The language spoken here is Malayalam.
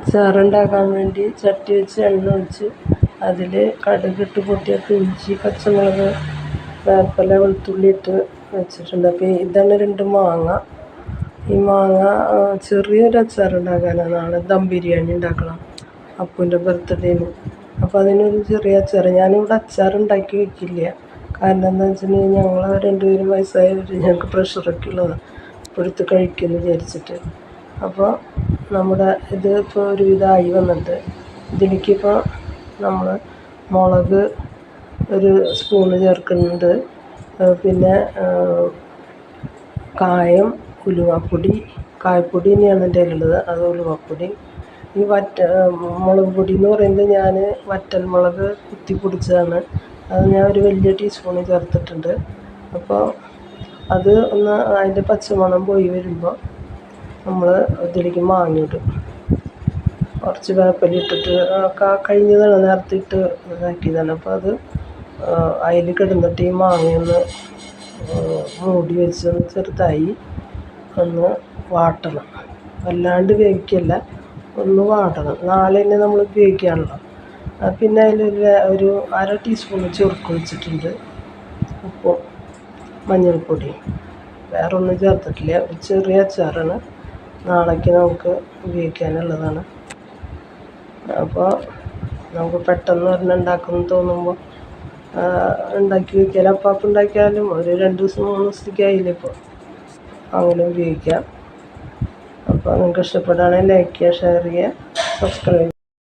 അച്ചാറുണ്ടാക്കാൻ വേണ്ടി ചട്ടി വെച്ച് എണ്ണ ഒഴിച്ച് അതിൽ കടുകിട്ട് പൊട്ടിയൊക്കെ ഇഞ്ചി പച്ചമുളക് വേപ്പില വെളുത്തുള്ളി ഇട്ട് വെച്ചിട്ടുണ്ട്. അപ്പോൾ ഇതാണ് രണ്ട് മാങ്ങ. ഈ മാങ്ങ ചെറിയൊരു അച്ചാറുണ്ടാക്കാനാണ് നാളെ ദം ബിരിയാണി ഉണ്ടാക്കണം അപ്പൂന്റെ ബർത്ത്ഡേന് അപ്പോൾ അതിനൊരു ചെറിയ അച്ചാർ ഞാനിവിടെ അച്ചാർ ഉണ്ടാക്കി വെക്കില്ല. കാരണം എന്താണെന്ന് വെച്ചിട്ടുണ്ടെങ്കിൽ ഞങ്ങൾ രണ്ടുപേരും വയസ്സായവർ ഞങ്ങൾക്ക് പ്രഷറൊക്കെ ഉള്ളതാണ് അപ്പോൾ കഴിക്കുമെന്ന് വിചാരിച്ചിട്ട്. അപ്പോൾ നമ്മുടെ ഇത് ഇപ്പോൾ ഒരുവിധമായി വന്നിട്ട്. ഇതിലേക്കിപ്പോൾ നമ്മൾ മുളക് ഒരു സ്പൂണ് ചേർക്കുന്നുണ്ട്. പിന്നെ കായം ഉലുവാപ്പൊടി. കായപ്പൊടി തന്നെയാണ് എന്റെ കയ്യിലുള്ളത്. അത് ഉലുവാപ്പൊടി. ഈ വറ്റ മുളക് പൊടി എന്ന് പറയുന്നത് ഞാൻ വറ്റൽ മുളക് കുത്തി പൊടിച്ചതാണ്. അത് ഞാൻ ഒരു വലിയ ടീസ്പൂണ് ചേർത്തിട്ടുണ്ട്. അപ്പോൾ അത് ഒന്ന് അതിന്റെ പച്ചമണം പോയി വരുമ്പോൾ നമ്മൾ ഇതിലേക്ക് മാങ്ങിയിടും കുറച്ച് വേപ്പില ഇട്ടിട്ട് ഒക്കെ കഴിഞ്ഞതാണ് നേരത്തെ ഇട്ട് ഇതാക്കിയതാണ്. അപ്പോൾ അത് അതിൽ കിടന്നിട്ട് ഈ മാങ്ങയൊന്ന് മൂടി വെച്ച് ചെറുതായി ഒന്ന് വാട്ടണം. വല്ലാണ്ട് വേവിക്കല്ല ഒന്ന് വാട്ടണം. നാളെ തന്നെ നമ്മൾ ഉപയോഗിക്കാനുള്ള പിന്നെ അതിലൊരു ഒരു അര ടീസ്പൂൺ ചെറുക്ക് വെച്ചിട്ടുണ്ട് ഉപ്പും മഞ്ഞൾപ്പൊടിയും. വേറൊന്നും ചേർത്തിട്ടില്ല. ഒരു ചെറിയ അച്ചാറാണ്. നാളേക്ക് നമുക്ക് ഉപയോഗിക്കാനുള്ളതാണ്. അപ്പോൾ നമുക്ക് പെട്ടെന്ന് ഒരെണ്ണം ഉണ്ടാക്കുമെന്ന് തോന്നുമ്പോൾ ഉണ്ടാക്കി വയ്ക്കാൻ അപ്പം ഉണ്ടാക്കിയാലും ഒരു രണ്ട് ദിവസം മൂന്ന് ദിവസത്തേക്ക് ആയില്ലേ ഇപ്പോൾ അങ്ങനെ ഉപയോഗിക്കാം. അപ്പോൾ നിങ്ങൾക്ക് ഇഷ്ടപ്പെടുകയാണെങ്കിൽ ലൈക്ക് ചെയ്യുക ഷെയർ ചെയ്യുക സബ്സ്ക്രൈബ്